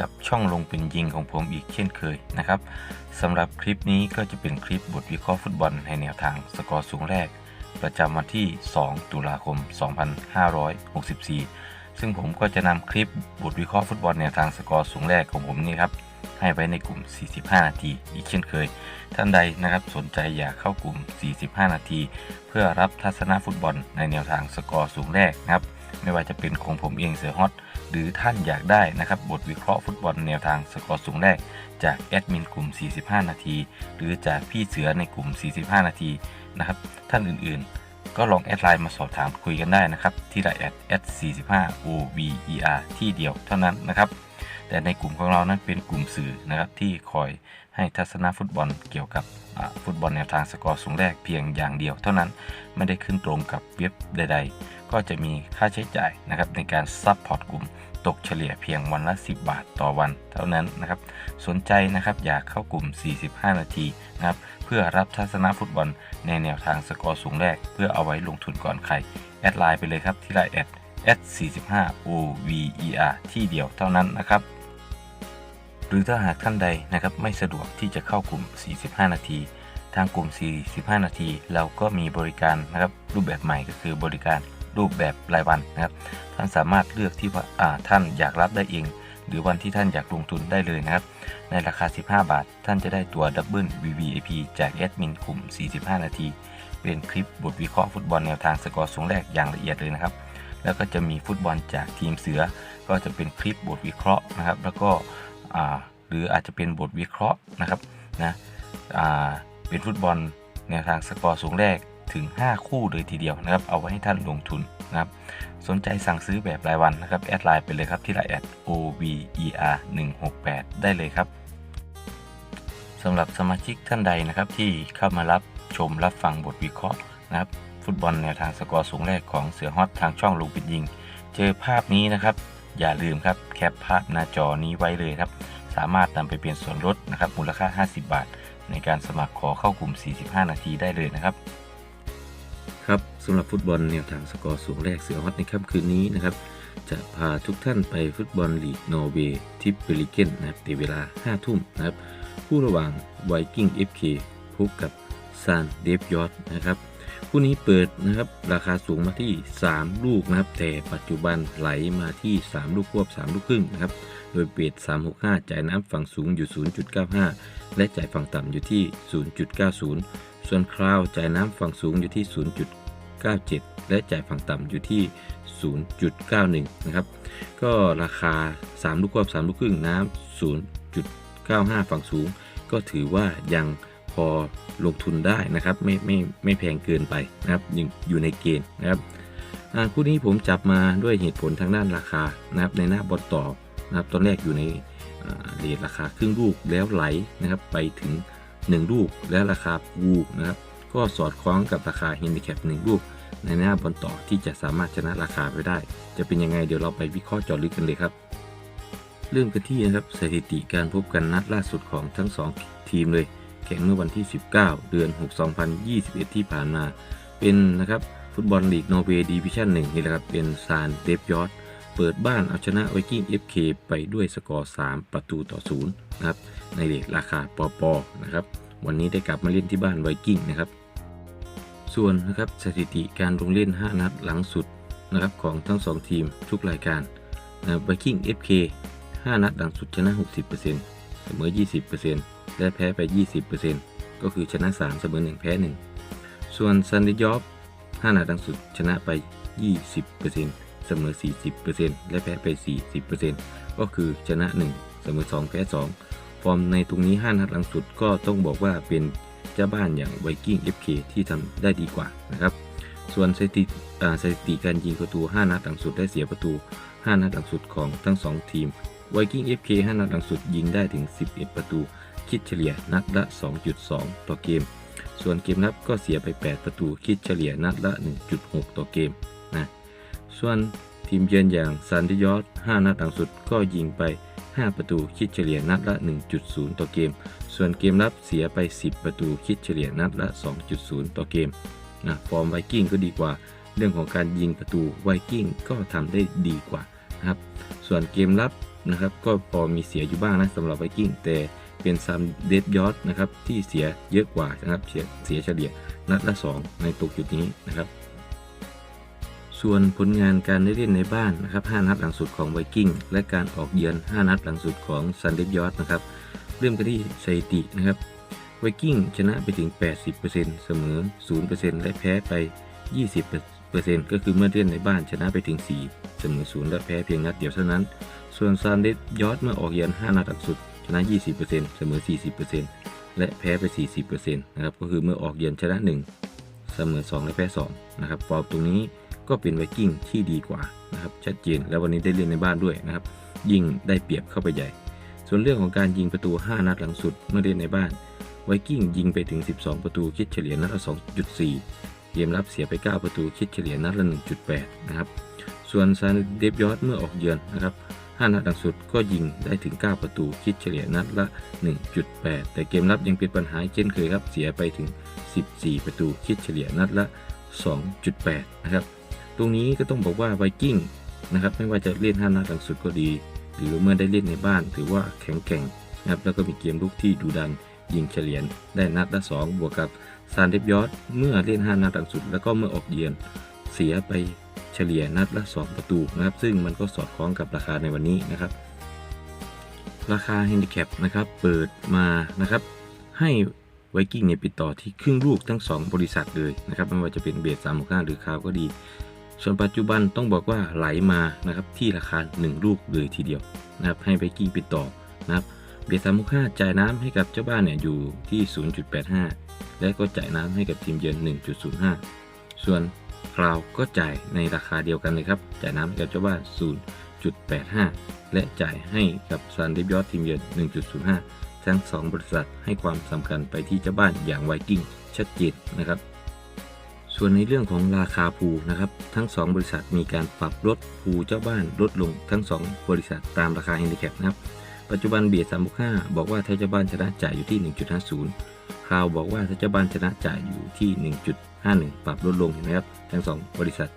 กับช่องลงเป็นยิงของผมอีกเช่นเคยนะครับสำหรับคลิปนี้ก็จะเป็นคลิปบทวิเคราะห์ฟุตบอลในแนวทางสกอร์สูงแรก ประจำวันที่ 2 ตุลาคม 2564 ซึ่งผมก็จะนำคลิปบทวิเคราะห์ฟุตบอลแนวทางสกอร์สูงแรกของผมนี่ครับให้ไว้ในกลุ่ม 45 นาที อีกเช่นเคย ท่านใดนะครับสนใจอยากเข้ากลุ่ม 45 นาที เพื่อรับทัศนฟุตบอลในแนวทางสกอร์สูงแรกนะครับ ไม่ว่าจะเป็นของผมเองเสือฮอต หรือท่านอยากได้นะครับบทวิเคราะห์ฟุตบอลแนวทางสกอร์สูงแรก จากแอดมินกลุ่ม 45 นาที หรือจากพี่เสือในกลุ่ม 45 นาทีนะครับท่านอื่นๆ ก็ลองแอดไลน์มาสอบถามคุยกันได้นะครับที่ไลน์แอดแอด45 over ที่เดียวเท่านั้นนะครับแต่ในกลุ่มของเรานั้นเป็นกลุ่มสื่อนะครับที่คอยให้ทัศนฟุตบอลเกี่ยวกับฟุตบอลแนวทางสกอร์สูงแรกเพียงอย่างเดียวเท่านั้นไม่ได้ขึ้นตรงกับเว็บใด ๆ ก็จะมีค่าใช้จ่ายนะครับในการซัพพอร์ตกลุ่มตกเฉลี่ยเพียงวันละ 10 บาทต่อวันเท่านั้นนะครับ สนใจนะครับอยากเข้ากลุ่ม 45 นาทีนะครับเพื่อรับทัศนฟุตบอลในแนวทางสกอร์สูงแรก เพื่อเอาไว้ลงทุนก่อนใคร แอดไลน์ไปเลยครับที่ไลน์แอดแอด45 over ที่เดียวเท่านั้นนะครับหรือถ้าหากท่านใดนะครับไม่สะดวกที่จะเข้ากลุ่ม 45 นาที ทางกลุ่ม 45 นาที เราก็มีบริการนะครับรูปแบบใหม่ก็คือบริการ รูปแบบรายวันนะครับ ท่านสามารถเลือกที่ว่าท่านอยากรับได้เอง หรือวันที่ท่านอยากลงทุนได้เลยนะครับ ในราคา 15 บาท ท่านจะได้ตัวดับเบิล VVIP จากแอดมินกลุ่ม 45 นาที เป็นคลิปบทวิเคราะห์ฟุตบอลแนวทางสกอร์สูงแรกอย่างละเอียดเลยนะครับ แล้วก็จะมีฟุตบอลจากทีมเสือ ก็จะเป็นคลิปบทวิเคราะห์นะครับ แล้วก็หรืออาจจะเป็นบทวิเคราะห์นะครับนะเป็นฟุตบอลแนวทางสกอร์สูงแรก ถึง 5 คู่เลยทีเดียวนะครับ เอาไว้ให้ท่านลงทุนนะครับ สนใจสั่งซื้อแบบรายวันนะครับ แอดไลน์ไปเลยครับที่ไลน์แอด over 168ได้เลยครับสำหรับสมาชิกท่านใดนะครับที่เข้ามารับชมรับฟังบทวิเคราะห์นะครับ ฟุตบอลแนวทางสกอร์สูงแรกของเสือฮอตทางช่องลูกปิดยิง เจอภาพนี้นะครับ อย่าลืมครับแคปภาพหน้าจอนี้ไว้เลยครับ สามารถนำไปเป็นส่วนลดนะครับมูลค่า 50 บาท ในการสมัครขอเข้ากลุ่ม 45 นาทีได้เลยนะครับ ครับสำหรับฟุตบอลแนวทางสกอร์สูงแรกเสือฮอตในค่ำคืนนี้นะครับ จะพาทุกท่านไปฟุตบอลลีกนอร์เวย์ที่เบริเกนนะครับในเวลา 5 ทุ่มนะครับคู่ระหว่างไวกิ้ง FK พบกับซานเดฟยอดนะครับคู่นี้เปิดนะครับราคาสูงมาที่ 3 ลูกนะครับแต่ปัจจุบันไหลมาที่ 3 ลูกควบ 3 ลูกครึ่งนะครับโดยเบส365 จ่ายน้ำฝั่งสูงอยู่ 0.95 และจ่ายฝั่งต่ำอยู่ที่ 0.90 ส่วนคราวจ่ายน้ำฝั่งสูงอยู่ที่ 0.97 และจ่ายฝั่งต่ำอยู่ที่ 0.91 นะครับ ก็ราคา 3 ลูกควบ3ลูกครึ่งน้ำ 0.95 ฝั่งสูง ก็ถือว่ายังพอลงทุนได้นะครับ ไม่ไม่ไม่แพงเกินไปนะครับยังอยู่ในเกณฑ์นะครับคู่นี้ผมจับมาด้วยเหตุผลทางด้านราคานะครับในหน้าบอลต่อนะครับตอนแรกอยู่ในเรทราคาครึ่งลูกแล้วไหลนะครับไปถึง 1 ลูกและราคาวูนะครับ ก็สอดคล้องกับราคาเฮนดิแคป1ลูกในหน้าบอลต่อที่จะสามารถชนะราคาไปได้ จะเป็นยังไงเดี๋ยวเราไปวิเคราะห์เจาะลึกกันเลยครับ เริ่มกันที่นะครับสถิติการพบกันนัดล่าสุดของทั้ง 2 ทีมเลย แข่งเมื่อวันที่ 19 เดือน 6 2021 ที่ผ่านมา เป็นนะครับฟุตบอลลีกนอร์เวย์ดิวิชั่น1นี่แหละครับเป็นซานเดฟยอดเปิดบ้านเอาชนะไวกิ้ง FK ไปด้วยสกอร์ 3 ประตูต่อ0นะครับในเลทราคาปอปอนะครับวันนี้ได้กลับมาเล่นที่บ้านไวกิ้งนะครับ ส่วนนะครับสถิติการลงเล่น 5 นัดหลังสุดนะครับของทั้ง 2 ทีมทุกรายการไวกิ้ง FK 5 นัดหลังสุดชนะ 60%เสมอ 20%และแพ้ไป 20%ก็คือชนะ 3 เสมอ 1 แพ้ 1 ส่วนซันดิยอฟ5นัดหลังสุดชนะไป 20%เสมอ 40%และแพ้ไป 40%ก็คือชนะ 1 เสมอ 2 แพ้ 2 ฟอร์มในตรงนี้ 5 นัดหลังสุดก็ต้องบอกว่าเป็น เจ้าบ้านอย่างไวกิ้ง FK ที่ทำได้ดีกว่านะครับ ส่วนสถิติสถิติการยิงประตู 5 นัดหลังสุดได้เสียประตู 5 นัดหลังสุดของทั้ง 2 ทีมไวกิ้ง FK 5 นัดหลังสุดยิงได้ถึง 11 ประตู คิดเฉลี่ยนัดละ 2.2 ต่อเกม ส่วนเกมรับก็เสียไป 8 ประตู คิดเฉลี่ยนัดละ 1.6 ต่อเกมนะส่วนทีมเยือนอย่างซันดิยอส5นัดหลังสุดก็ยิงไป 5 ประตูคิดเฉลี่ยนัดละ 1.0 ต่อเกม ส่วนเกมรับเสียไป 10 ประตูคิดเฉลี่ยนัดละ 2.0 ต่อเกมนะฟอร์มไวกิ้งก็ดีกว่า เรื่องของการยิงประตูไวกิ้งก็ทำได้ดีกว่านะครับ ส่วนเกมรับนะครับก็พอมีเสียอยู่บ้างนะสำหรับไวกิ้งแต่เป็นซัมเดฟยอดนะครับที่เสียเยอะกว่านะครับเสียเสียเฉลี่ยนัดละ 2 ในตกจุดนี้นะครับ ส่วนผลงานการได้เล่นในบ้านนะครับ 5 นัดหลังสุดของไวกิ้งและการออกเยือน 5 นัดหลังสุดของซันเดฟยอดนะครับ เริ่มกันที่สถิตินะครับไวกิ้งชนะไปถึง 80%เสมอ 0%และแพ้ไป 20%ก็คือเมื่อเล่นในบ้านชนะไปถึง 4 เสมอ 0 และแพ้เพียงนัดเดียวเท่านั้น ส่วนซันเดฟยอดเมื่อออกเยือน 5 นัดหลังสุดชนะ 20%เสมอ 40%และแพ้ไป 40%นะครับก็คือเมื่อออกเยือนชนะ 1 เสมอ 2 และแพ้ 2 นะครับฟอร์มตรงนี้ ก็เป็นไวกิ้งที่ดีกว่านะครับชัดเจนแล้ววันนี้ได้เล่นในบ้านด้วยนะครับ ยิ่งได้เปรียบเข้าไปใหญ่ ส่วนเรื่องของการยิงประตู 5 นัดหลังสุดเมื่อเล่นในบ้านไวกิ้งยิงไปถึง 12 ประตูคิดเฉลี่ยนัดละ 2.4 เกมรับเสียไป 9 ประตูคิดเฉลี่ยนัดละ 1.8 นะครับ ส่วนซานเดฟยอดเมื่อออกเยือนนะครับ 5 นัดหลังสุดก็ยิงได้ถึง 9 ประตูคิดเฉลี่ยนัดละ 1.8 แต่เกมรับยังเป็นปัญหาเช่นเคยครับเสียไปถึง 14 ประตูคิดเฉลี่ยนัดละ 2.8 นะครับ ตรงนี้ก็ต้องบอกว่าไวกิ้งนะครับไม่ว่าจะเล่น5นัดหลังสุดก็ดี หรือเมื่อได้เล่นในบ้าน ถือว่าแข็งแกร่งนะครับแล้วก็มีเกมลุกที่ดุดันยิงเฉลี่ยได้นัดละ 2 บวกกับซานเดฟยอดเมื่อเล่น 5 นัดหลังสุด แล้วก็เมื่อออกเยือนเสียไปเฉลี่ยนัดละ 2 ประตูนะครับ ซึ่งมันก็สอดคล้องกับราคาในวันนี้นะครับ ราคา h ฮนดิแคปนะครับเปิดมานะครับให้ไวกิ้งเนี่ยปิดต่อที่ครึ่งลูกทั้ง 2 บริษัทเลยนะครับไม่ว่าจะเป็นเบส3 6 5หรือคาวก็ดี ส่วนปัจจุบันต้องบอกว่าไหลมานะครับที่ราคา 1 ลูกเลยทีเดียวนะครับให้ไวกิ้งปิดต่อนะครับเบียร์ส3 6 5จ่ายน้ำให้กับเจ้าบ้านเนี่ยอยู่ที่ 0.85 และก็จ่ายน้ำให้กับทีมเยือน 1.05 ส่วนคราวก็จ่ายในราคาเดียวกันเลยครับ จ่ายน้ำให้กับเจ้าบ้าน 0.85 และจ่ายให้กับซันเดฟยอดทีมเยือน 1.05 ทั้ง 2 บริษัทให้ความสำคัญไปที่เจ้าบ้านอย่างไวกิ้งชัดเจนนะครับ ส่วนในเรื่องของราคาภูนะครับ ทั้ง 2 บริษัทมีการปรับลดภูเจ้าบ้านลดลงทั้ง 2 บริษัทตามราคา h ฮนดิแคปนะครับ ปัจจุบันเบียร์365บอกว่าถ้าเจ้าบ้านชนะจ่ายอยู่ที่ 1.50คราวบอกว่าถ้าเจ้าบ้านชนะจ่ายอยู่ที่ 1.51 ปรับลดลงเห็นไหมครับทั้ง 2 บริษัท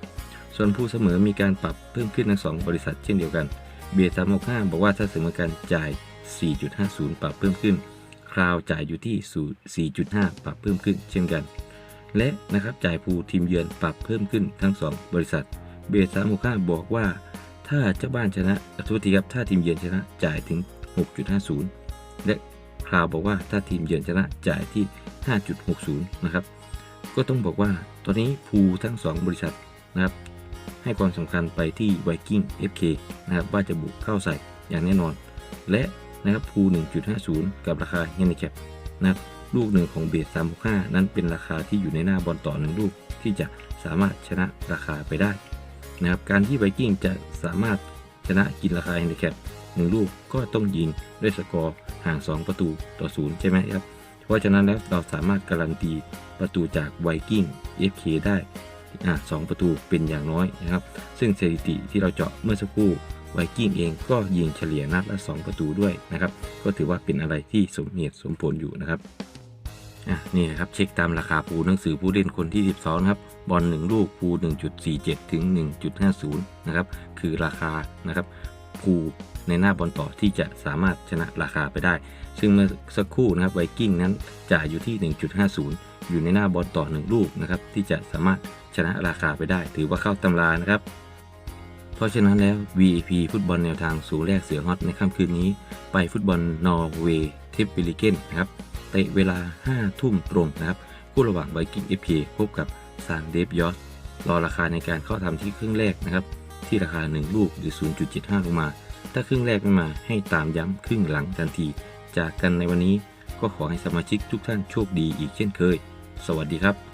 ส่วนผู้เสมอมีการปรับเพิ่มขึ้นทั้ง 2 บริษัทเช่นเดียวกัน เบียร์365บอกว่าถ้าเสมอกันจ่าย 4.50 ปรับเพิ่มขึ้น คราวจ่ายอยู่ที่ 4.5 ปรับเพิ่มขึ้นเช่นกัน และนะครับจ่ายภูทีมเยือนปรับเพิ่มขึ้นทั้ง 2 บริษัท เบียร์365บอกว่า ถ้าเจ้าบ้านชนะทุกทีครับถ้าทีมเยือนชนะจ่ายถึง 6.50 และคราวบอกว่าถ้าทีมเยือนชนะจ่ายที่ 5.60 นะครับ ก็ต้องบอกว่าตอนนี้ภูทั้ง 2 บริษัทนะครับให้ความสำคัญไปที่ Viking FK นะครับว่าจะบุกเข้าใส่อย่างแน่นอน และนะครับภู1.50 กับราคา Handicap นะครับ ลูกหนึ่งของเบส365 นั้นเป็นราคาที่อยู่ในหน้าบอลต่อหนึ่งลูกที่จะสามารถชนะราคาไปได้นะครับการที่ไวกิ้งจะสามารถชนะกินราคา Handicap หนึ่งลูกก็ต้องยิงด้วยสกอร์ห่าง 2 ประตูต่อศูนย์ใช่ไหมครับ เพราะฉะนั้นแล้วเราสามารถการันตีประตูจากไวกิ้ง FK ได้อะสองประตูเป็นอย่างน้อยนะครับ ซึ่งสถิติที่เราเจาะเมื่อสักครู่ไวกิ้งเองก็ยิงเฉลี่ยนัดละ 2 ประตูด้วยนะครับ ก็ถือว่าเป็นอะไรที่สมเหตุสมผลอยู่นะครับ อะนี่นะครับเช็คตามราคาปูหนังสือผู้เล่นคนที่ 12ครับบอล1ลูกปู1.47 ถึง 1.50 นะครับ คือราคานะครับปูในหน้าบอลต่อที่จะสามารถชนะราคาไปได้ ซึ่งเมื่อสักครู่นะครับไวกิ้งนั้นจ่ายอยู่ที่ 1.50 อยู่ในหน้าบอลต่อ 1 ลูกนะครับที่จะสามารถชนะราคาไปได้ ถือว่าเข้าตำรานะครับ เพราะฉะนั้นแล้ว VP ฟุตบอลแนวทางสู่แรกเสือฮอตในค่ำคืนนี้ ไปฟุตบอลนอร์เวย์เทปปิลิเกนนะครับ เตะเวลา 5 ทุ่มตรงนะครับ คู่ระหว่างไวกิ้งเอฟพบกับซานเดฟยอสรอราคาในการเข้าทำที่ครึ่งแรกนะครับ ที่ราคา 1 ลูกหรือ 0.75 ลงมา ถ้าครึ่งแรกไม่มาให้ตามย้ำครึ่งหลังทันที จากกันในวันนี้ก็ขอให้สมาชิกทุกท่านโชคดีอีกเช่นเคย สวัสดีครับ